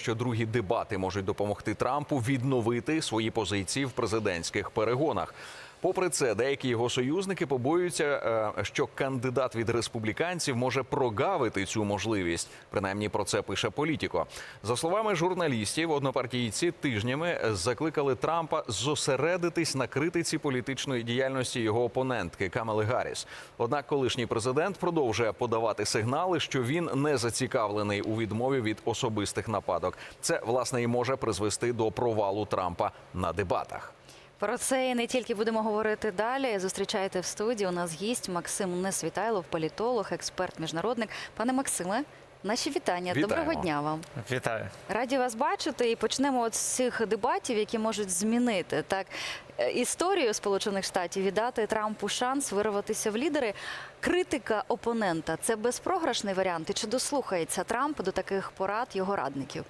що другі дебати можуть допомогти Трампу відновити свої позиції в президентських перегонах. Попри це, деякі його союзники побоюються, е, що кандидат від республіканців може прогавити цю можливість. Принаймні про це пише політико. За словами журналістів, однопартійці тижнями закликали Трампа зосередитись на критиці політичної діяльності його опонентки Камали Гарріс. Однак, колишній президент продовжує подавати сигнали, що він не зацікавлений у відмові від особистих нападок. Це власне і може призвести до провалу Трампа на дебатах. Про це і не тільки будемо говорити далі. Зустрічайте в студії. У нас гість Максим Несвітайлов, політолог, експерт, міжнародник. Пане Максиме, наші вітання. Вітаємо. Доброго дня вам. Вітаю. Раді вас бачити. І почнемо от з цих дебатів, які можуть змінити так е, історію Сполучених Штатів і дати Трампу шанс вирватися в лідери. Критика опонента це безпрограшний варіант. І чи дослухається Трамп до таких порад його радників?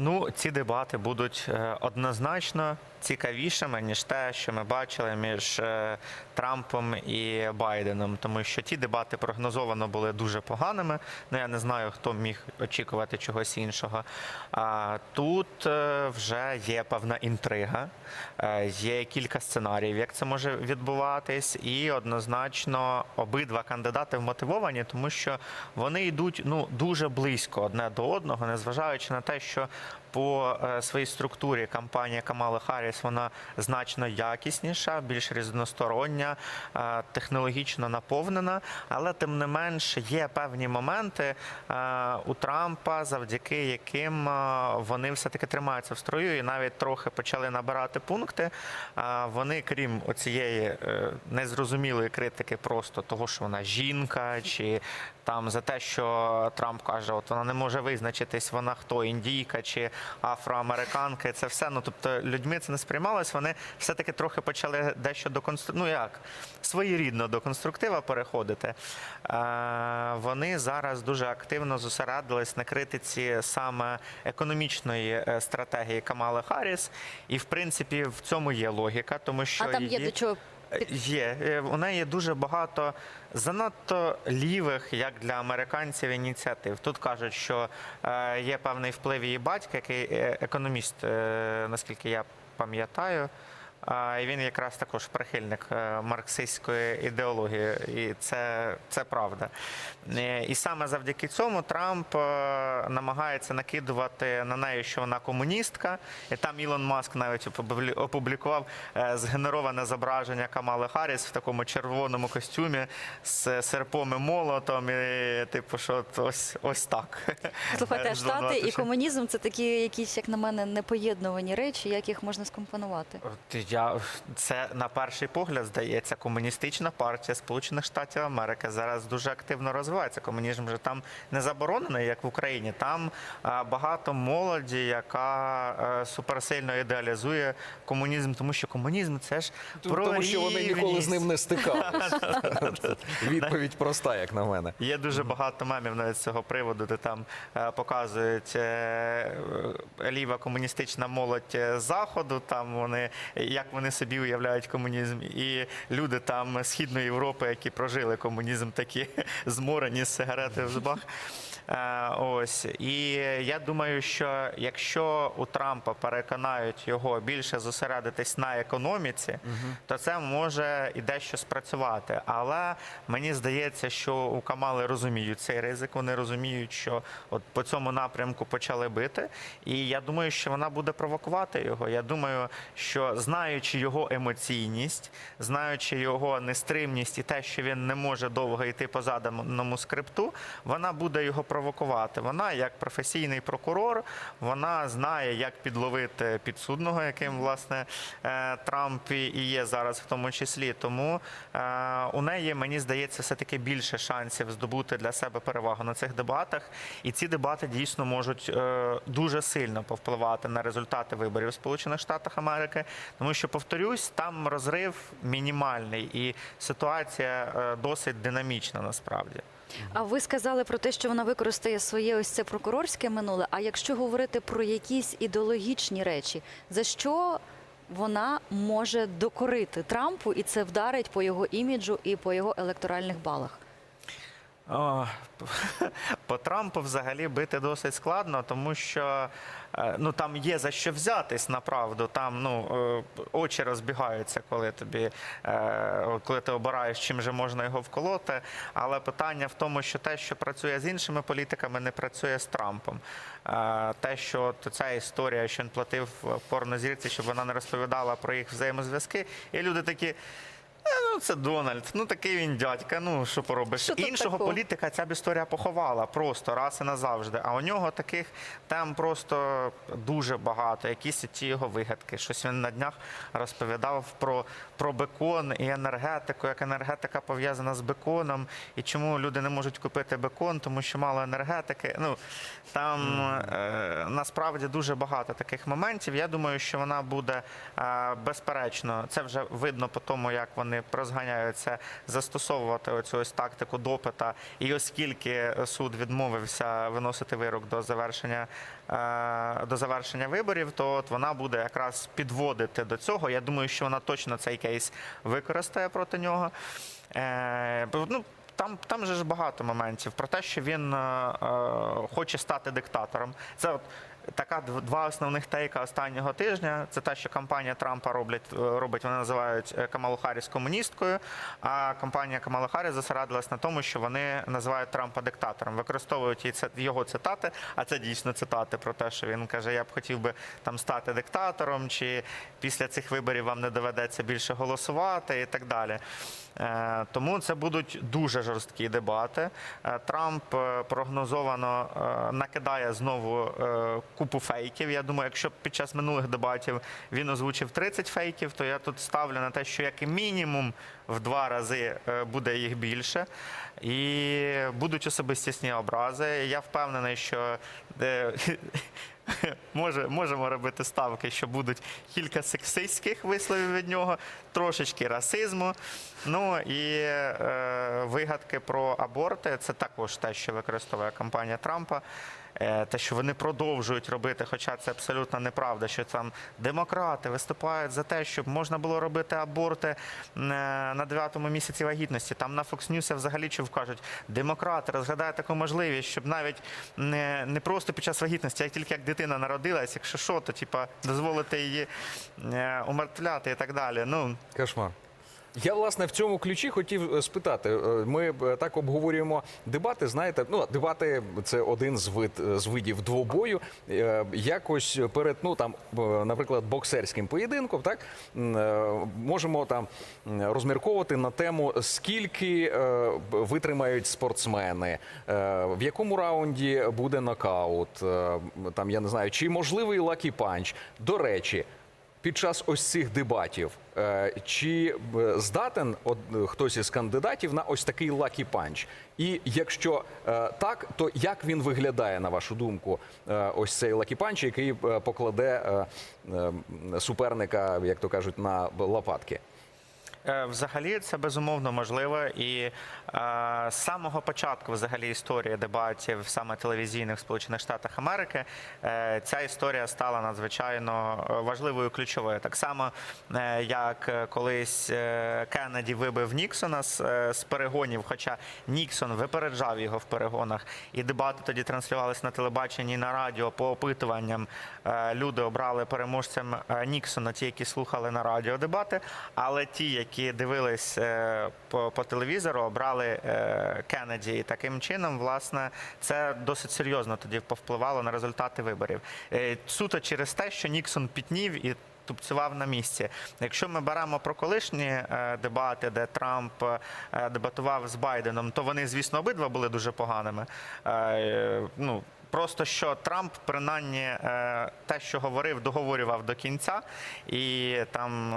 Ну, ці дебати будуть е, однозначно цікавішими, ніж те, що ми бачили між е, Трампом і Байденом, тому що ті дебати прогнозовано були дуже поганими. Ну я не знаю, хто міг очікувати чогось іншого. А тут е, вже є певна інтрига, е, є кілька сценаріїв, як це може відбуватись, і однозначно обидва кандидати вмотивовані, тому що вони йдуть ну дуже близько одне до одного, незважаючи на те, що по е, своїй структурі кампанія Камали Харріс вона значно якісніша, більш різностороння, е, технологічно наповнена. Але тим не менш є певні моменти е, у Трампа, завдяки яким вони все таки тримаються в строю і навіть трохи почали набирати пункти. Вони, крім оцієї незрозумілої критики, просто того, що вона жінка, чи там за те, що Трамп каже, от вона не може визначитись, вона хто індійка чи афроамериканка. Це все. Ну тобто людьми це не сприймалось. Вони все-таки трохи почали дещо до констру... ну як своєрідно до конструктива переходити. Е, вони зараз дуже активно зосередились на критиці саме економічної е, стратегії Камали Харріс. І в принципі в цьому є логіка, тому що А там є її... до чого Є Е, у неї є дуже багато занадто лівих, як для американців, ініціатив. Тут кажуть, що е, є певний вплив її батька, який е, економіст, е, наскільки я пам'ятаю. А, І він якраз також прихильник е, марксистської ідеології, і це, це правда. Е, І саме завдяки цьому Трамп е, намагається накидувати на неї, що вона комуністка. І там Ілон Маск навіть опублі- опублікував згенероване зображення Камали Харріс в такому червоному костюмі з серпом і молотом. І типу, що ось, ось так. Слухайте, штати і комунізм це такі якісь, як на мене, непоєднувані речі, як їх можна скомпонувати. Я це на перший погляд здається комуністична партія Сполучених Штатів Америки зараз дуже активно розвивається. Комунізм вже там не заборонений, як в Україні. Там багато молоді, яка е, суперсильно ідеалізує комунізм, тому що комунізм це ж про Тому що вони ніколи з ним не стикалися. Відповідь проста, як на мене. Є дуже багато мемів навіть з цього приводу, де там е, показують е, е, ліва комуністична молодь е, заходу. Там вони як вони собі уявляють комунізм, і люди там східної Європи, які прожили комунізм, такі зморені з сигарети в зубах. Е, Ось і я думаю, що якщо у Трампа переконають його більше зосередитись на економіці, то це може і дещо спрацювати. Але мені здається, що у Камали розуміють цей ризик. Вони розуміють, що от по цьому напрямку почали бити. І я думаю, що вона буде провокувати його. Я думаю, що знаючи його емоційність, знаючи його нестримність і те, що він не може довго йти по заданому скрипту, вона буде його провокувати. Вона, як професійний прокурор, вона знає, як підловити підсудного, яким власне е, Трамп і є зараз в тому числі. Тому е, у неї, мені здається, все таки більше шансів здобути для себе перевагу на цих дебатах. І ці дебати дійсно можуть е, дуже сильно повпливати на результати виборів в Сполучених Штатах Америки, тому що повторюсь, там розрив мінімальний, і ситуація е, досить динамічна насправді. А ви сказали про те, що вона використає своє ось це прокурорське минуле. А якщо говорити про якісь ідеологічні речі, за що вона може докорити Трампу, і це вдарить по його іміджу і по його електоральних балах? По Трампу взагалі бити досить складно, тому що е, ну там є за що взятись направду. Там ну е, очі розбігаються, коли тобі е, коли ти обираєш, чим же можна його вколоти. Але питання в тому, що те, що працює з іншими політиками, не працює з Трампом. Те, що ця історія, що він платив порнозірці, щоб вона не розповідала про їх взаємозв'язки, і люди такі. «Е, Ну, це Дональд, ну такий він дядька. Ну що поробиш? Що Іншого такого? політика ця б історія поховала просто раз і назавжди. А у нього таких тем просто дуже багато. Якісь ті його вигадки. Щось він на днях розповідав про, про бекон і енергетику, як енергетика пов'язана з беконом, і чому люди не можуть купити бекон, тому що мало енергетики. Ну там е, насправді дуже багато таких моментів. Я думаю, що вона буде е, безперечно. Це вже видно по тому, як вони розганяються застосовувати оцю ось тактику допита. І оскільки суд відмовився виносити вирок до завершення е, до завершення виборів, то от вона буде якраз підводити до цього. Я думаю, що вона точно цей кейс використає проти нього. Е, ну, там, там же ж багато моментів про те, що він е, е, хоче стати диктатором. Це от така два основних тейка останнього тижня. Це те, що кампанія Трампа роблять, е, робить, вони називають е, Камалу Харріс комуністкою. А кампанія Камала Харріс зосередилась на тому, що вони називають Трампа диктатором, використовують його цитати. А це дійсно цитати про те, що він каже: Я б хотів би там стати диктатором, чи після цих виборів вам не доведеться більше голосувати, і так далі. Е, Тому це будуть дуже жорсткі дебати. Е, Трамп е, прогнозовано накидає знову купу фейків. Я думаю, якщо під час минулих дебатів він озвучив 30 фейків, то я тут ставлю на те, що як мінімум в два рази буде їх більше. І будуть особистісні образи. Я впевнений, що може, можемо робити ставки, що будуть кілька сексистських висловів від нього, трошечки расизму. Ну і е, вигадки про аборти це також те, що використовує кампанія Трампа. Е, Те, що вони продовжують робити, хоча це абсолютно неправда, що там демократи виступають за те, щоб можна було робити аборти е, на дев'ятому місяці вагітності. Там на Fox News взагалі чув кажуть, демократи розглядають таку можливість, щоб навіть не, не просто під час вагітності, а тільки як дитина народилась, якщо що, то типа дозволити її е, умертвляти і так далі. Ну Кошмар. Я власне в цьому ключі хотів е, спитати. Е, Ми е, так обговорюємо дебати. Знаєте, ну дебати це один з вид з видів двобою. Якось перед ну там, наприклад, боксерським поєдинком, так можемо там розмірковувати на тему, скільки витримають спортсмени, в якому раунді буде нокаут. Там я не знаю, чи можливий лакі панч. До речі. Під час ось цих дебатів е, чи е, здатен хтось із кандидатів на ось такий лакі панч? І якщо е, так, то як він виглядає на вашу думку? Ось цей лакі панч, який покладе суперника, як то кажуть, на лопатки? Е, Взагалі це безумовно можливо, і е, з самого початку взагалі історії дебатів саме телевізійних Сполучених Штатах Америки е, ця історія стала надзвичайно е, важливою ключовою. Так само, е, як е, колись е, Кеннеді вибив Ніксона з, е, з перегонів, хоча Ніксон випереджав його в перегонах, і дебати тоді транслювалися на телебаченні на радіо по опитуванням. Е, Люди обрали переможцем Ніксона, ті, які слухали на радіо дебати, але ті, які дивились е, по, по телевізору, обрали е, Кеннеді. І таким чином, власне, це досить серйозно тоді повпливало на результати виборів. Е, Суто через те, що Ніксон пітнів і. Тупцював на місці. Якщо ми беремо про колишні дебати, де Трамп дебатував з Байденом, то вони, звісно, обидва були дуже поганими. Ну, Просто що Трамп, принаймні, те, що говорив, договорював до кінця, і там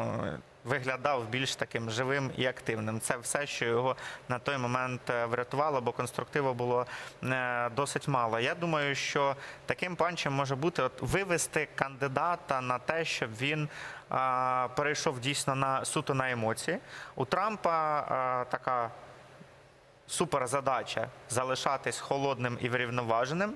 виглядав більш таким живим і активним. Це все, що його на той момент е, врятувало, бо конструктиву було е, досить мало. Я думаю, що таким панчем може бути от вивести кандидата на те, щоб він е, перейшов дійсно на суто на емоції. У Трампа е, така суперзадача залишатись холодним і врівноваженим.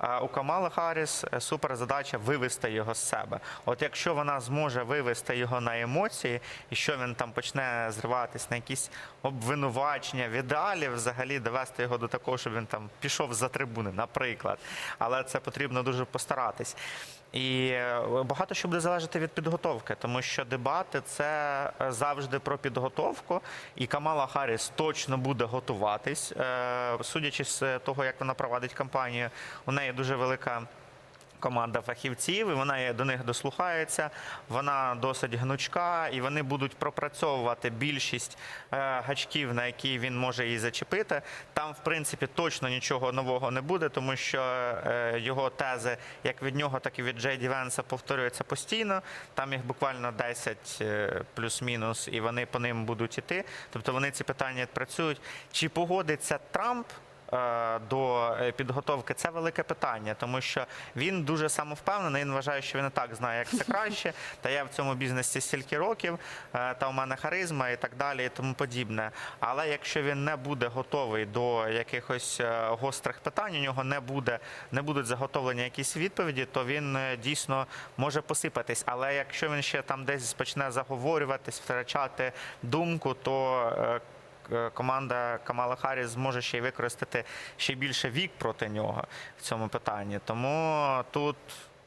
У Камали Харріс суперзадача супер задача вивести його з себе. От якщо вона зможе вивести його на емоції, і що він там почне зриватись на якісь обвинувачення, в ідеалі взагалі довести його до такого, щоб він там пішов за трибуни, наприклад. Але це потрібно дуже постаратись. І е, багато що буде залежати від підготовки, тому що дебати це е, завжди про підготовку, і Камала Харріс точно буде готуватись. Е, Судячи з того, як вона провадить кампанію, у неї дуже велика. Команда фахівців, і вона до них дослухається. Вона досить гнучка, і вони будуть пропрацьовувати більшість е, гачків, на які він може її зачепити. Там, в принципі, точно нічого нового не буде, тому що е, його тези, як від нього, так і від Джей Ді Венса, повторюються постійно. Там їх буквально 10 е, плюс-мінус, і вони по ним будуть іти. Тобто вони ці питання працюють. Чи погодиться Трамп? Е, До е, підготовки це велике питання, тому що він дуже самовпевнений. Він вважає, що він і так знає, як це краще. Та я в цьому бізнесі стільки років, е, та у мене харизма і так далі, і тому подібне. Але якщо він не буде готовий до якихось гострих питань, у нього не буде, не будуть заготовлені якісь відповіді, то він дійсно може посипатись. Але якщо він ще там десь почне заговорюватись, втрачати думку, то команда Камала Харріс зможе ще й використати ще більше вік проти нього в цьому питанні. Тому тут,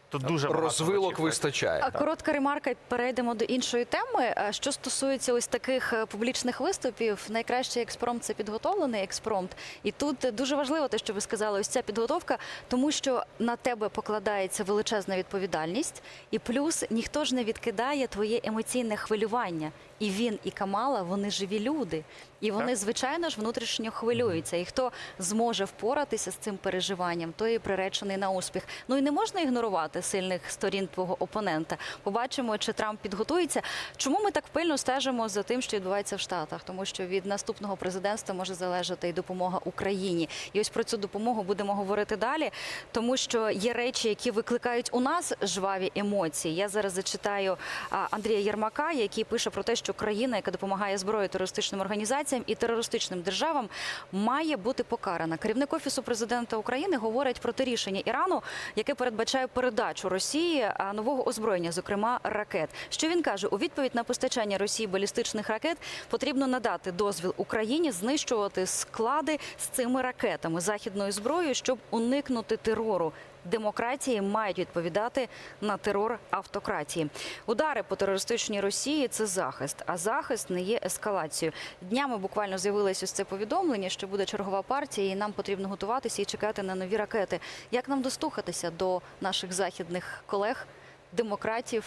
тут дуже Розвилок вистачає. А коротка ремарка, перейдемо до іншої теми. Що стосується ось таких е, публічних виступів, найкращий експромт це підготовлений експромт. І тут е, дуже важливо те, що ви сказали, ось ця підготовка, тому що на тебе покладається величезна відповідальність, і плюс ніхто ж не відкидає твоє емоційне хвилювання. І він, і Камала, вони живі люди. І вони, звичайно ж, внутрішньо хвилюються. І хто зможе впоратися з цим переживанням, той і приречений на успіх. Ну і не можна ігнорувати сильних сторін твого опонента. Побачимо, чи Трамп підготується. Чому ми так пильно стежимо за тим, що відбувається в Штатах? Тому що від наступного президентства може залежати і допомога Україні. І ось про цю допомогу будемо говорити далі, тому що є речі, які викликають у нас жваві емоції. Я зараз зачитаю Андрія Єрмака, який пише про те, що країна, яка допомагає зброю терористичним організаціям і терористичним державам, має бути покарана. Керівник офісу президента України говорить про те рішення Ірану, яке передбачає передачу Росії нового озброєння, зокрема ракет. Що він каже у відповідь на постачання Росії балістичних ракет, потрібно надати дозвіл Україні знищувати склади з цими ракетами західною зброєю, щоб уникнути терору. Демократії мають відповідати на терор автократії. Удари по терористичній Росії це захист, а захист не є ескалацією. Днями буквально з'явилось ось це повідомлення, що буде чергова партія, і нам потрібно готуватися і чекати на нові ракети. Як нам достукатися до наших західних колег, демократів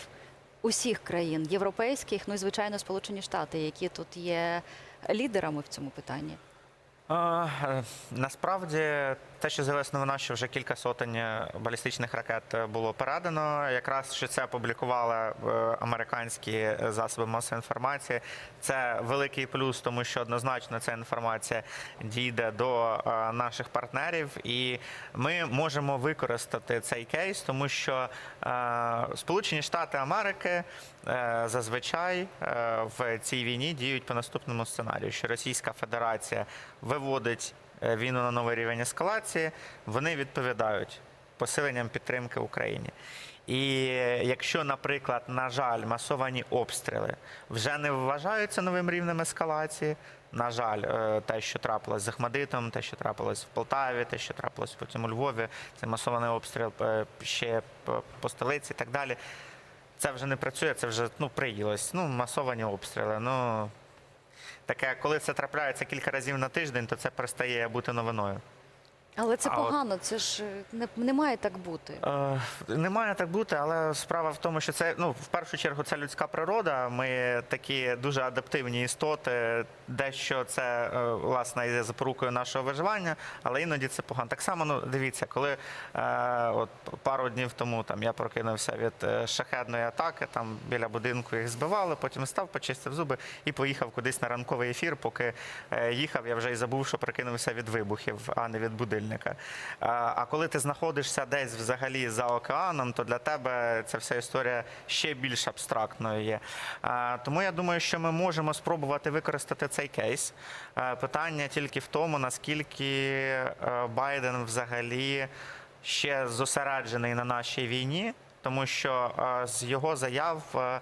усіх країн європейських, ну і звичайно Сполучені Штати, які тут є лідерами в цьому питанні? Е, Насправді, те, що з'явилася новина, що вже кілька сотень е, балістичних ракет е, було передано. Якраз що це опублікували американські засоби масової інформації. Це великий плюс, тому що однозначно ця інформація дійде до наших партнерів, і ми можемо використати цей кейс, тому що Сполучені Штати Америки зазвичай в цій війні діють по наступному сценарію, що Російська Федерація виводить е, війну на новий рівень ескалації, вони відповідають посиленням підтримки Україні. І якщо, наприклад, на жаль, масовані обстріли вже не вважаються новим рівнем ескалації, на жаль, е, те, що трапилось з Ахмадитом, те, що трапилось в Полтаві, те, що трапилось потім у Львові, це масований обстріл е, ще по столиці і так далі. Це вже не працює, це вже ну, приїлось. Ну, масовані обстріли. Ну, таке, коли це трапляється кілька разів на тиждень, то це перестає бути новиною. Але це А от- погано, це ж е, не, не має так бути. Е, не має так бути, але справа в тому, що це ну в першу чергу це людська природа. Ми такі дуже адаптивні істоти. Дещо це е, власне є запорукою нашого виживання, але іноді це погано. Так само, ну дивіться, коли е, от пару днів тому там я прокинувся від е, шахедної атаки, там біля будинку їх збивали, потім став, почистив зуби і поїхав кудись на ранковий ефір. Поки е, їхав, я вже й забув, що прокинувся від вибухів, а не від будильника. А, а коли ти знаходишся десь взагалі за океаном, то для тебе ця вся історія ще більш абстрактною є. Тому я думаю, що ми можемо спробувати використати цей кейс. Питання тільки в тому, наскільки е, Байден взагалі ще зосереджений на нашій війні, тому що е, з його заяв е,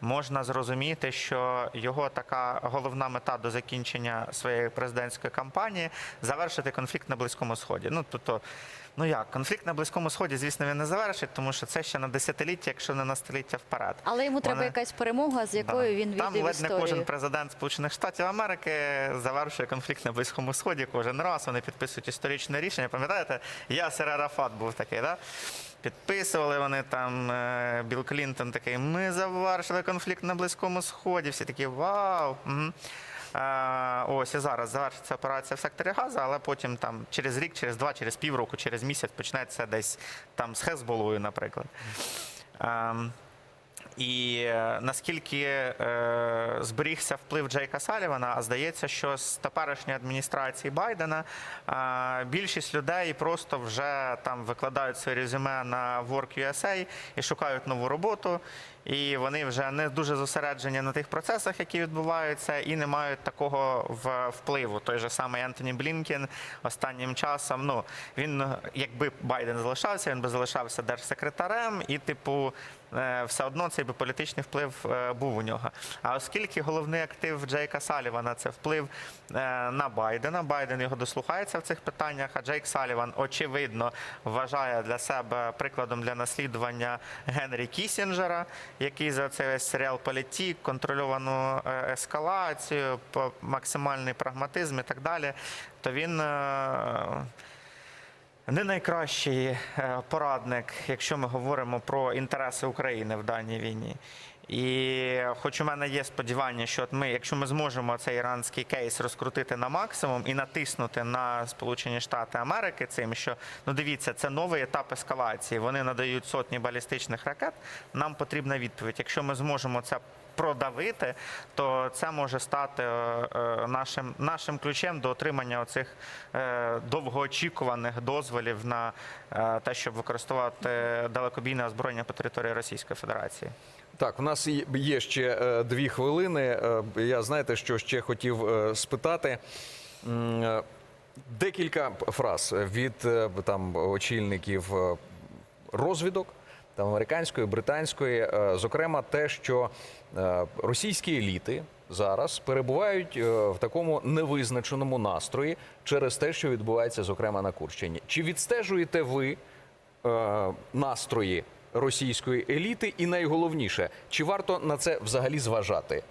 можна зрозуміти, що його така головна мета до закінчення своєї президентської кампанії завершити конфлікт на Близькому Сході. Ну тобто, ну як конфлікт на Близькому Сході, звісно, він не завершить, тому що це ще на десятиліття, якщо не на століття вперед. Але йому треба Вони- якась перемога, з якою Да. він Там війде в ледь не кожен президент Сполучених Штатів Америки завершує конфлікт на Близькому Сході кожен раз. Вони підписують історичне рішення. Пам'ятаєте, Ясер Арафат був такий, да? Підписували вони там е, Білл Клінтон такий. Ми завершили конфлікт на Близькому Сході. Всі такі вау. Ось і зараз завершиться операція в секторі Газа, але потім там через рік, через два, через півроку, через місяць почнеться десь там з Хезболою, наприклад. Ем, і е, наскільки е, зберігся вплив Джейка Салівана, а здається, що з теперішньої адміністрації Байдена е, більшість людей просто вже там викладають своє резюме на Work.USA і шукають нову роботу. І вони вже не дуже зосереджені на тих процесах, які відбуваються, і не мають такого впливу. Той же самий Ентоні Блінкен останнім часом. Ну він, якби Байден залишався, він би залишався держсекретарем, і, типу, е, все одно цей би політичний вплив е, був у нього. А оскільки головний актив Джейка Салівана це вплив е, на Байдена, Байден його дослухається в цих питаннях. А Джейк Саліван, очевидно, вважає для себе прикладом для наслідування Генрі Кісінджера, який за цей весь серіал політік, контрольовану е, ескалацію, максимальний прагматизм і так далі. То він. е, не найкращий е, порадник, якщо ми говоримо про інтереси України в даній війні. І хоч у мене є сподівання, що ми, якщо ми зможемо цей іранський кейс розкрутити на максимум і натиснути на Сполучені Штати Америки цим, що ну дивіться, це новий етап ескалації. Вони надають сотні балістичних ракет. Нам потрібна відповідь. Якщо ми зможемо це продавити, то це може стати е, е, нашим, нашим ключем до отримання оцих е, довгоочікуваних дозволів на те, щоб використовувати далекобійне озброєння по території Російської Федерації. Так, у нас є- ще е, дві хвилини. Е, Я знаєте, що ще хотів е, спитати. Декілька фраз від там очільників розвідок. Там американської, британської, зокрема, те, що російські еліти зараз перебувають в такому невизначеному настрої через те, що відбувається, зокрема на Курщині. Чи відстежуєте ви настрої російської еліти, і найголовніше, чи варто на це взагалі зважати?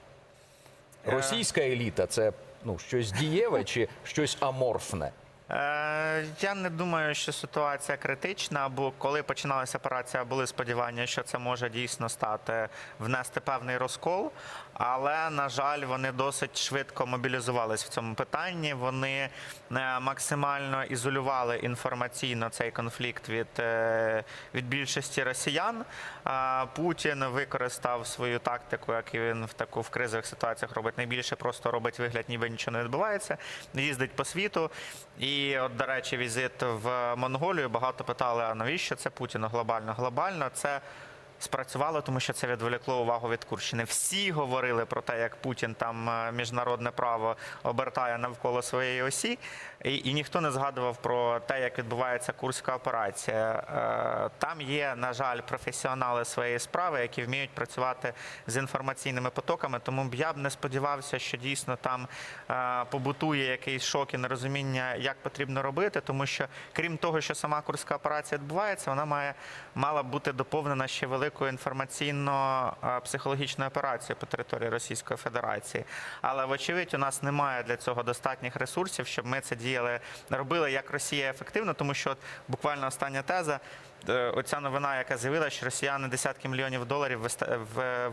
Російська еліта це ну щось дієве чи щось аморфне? Е, Я не думаю, що ситуація критична, бо коли починалася операція, були сподівання, що це може дійсно стати внести певний розкол. Але на жаль, вони досить швидко мобілізувались в цьому питанні. Вони е, максимально ізолювали інформаційно цей конфлікт від, е, від більшості росіян. Путін використав свою тактику, як і він в таку в кризових ситуаціях робить найбільше, просто робить вигляд, ніби нічого не відбувається. Їздить по світу. І от, до речі, візит в Монголію багато питали, а навіщо це Путіну глобально? Глобально це. Спрацювало, тому що це відволікло увагу від Курщини. Всі говорили про те, як Путін там е, міжнародне право обертає навколо своєї осі, і, і ніхто не згадував про те, як відбувається курська операція. Е, Там є, на жаль, професіонали своєї справи, які вміють працювати з інформаційними потоками. Тому б я б не сподівався, що дійсно там е, побутує якийсь шок і нерозуміння, як потрібно робити, тому що крім того, що сама курська операція відбувається, вона має мала бути доповнена ще великою інформаційно-психологічною операцією по території Російської Федерації. Але вочевидь, у нас немає для цього достатніх ресурсів, щоб ми це діяли, робили як Росія ефективно, тому що от буквально остання теза. Е, Оця новина, яка з'явилася, що росіяни десятки мільйонів доларів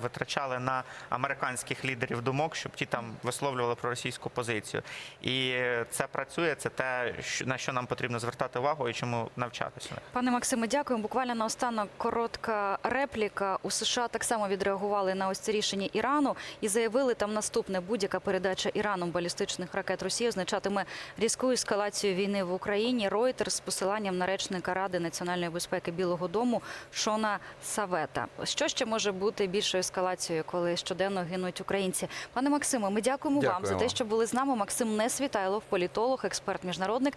витрачали на американських лідерів думок, щоб ті там висловлювали про російську позицію. І це працює, це те, на що нам потрібно звертати увагу і чому навчатися. Пане Максиме, дякуємо. Буквально наостанок коротка репліка. У США так само відреагували на ось це рішення Ірану і заявили там наступне: будь-яка передача Іраном балістичних ракет Росії означатиме різку ескалацію війни в Україні. Reuters з посиланням на речника Ради національної безпеки Білого Дому Шона Савета. Що ще може бути більшою ескалацією, коли щоденно гинуть українці? Пане Максиме, ми дякуємо, вам за те, що були з нами. Максим Несвітайлов, політолог, експерт міжнародник.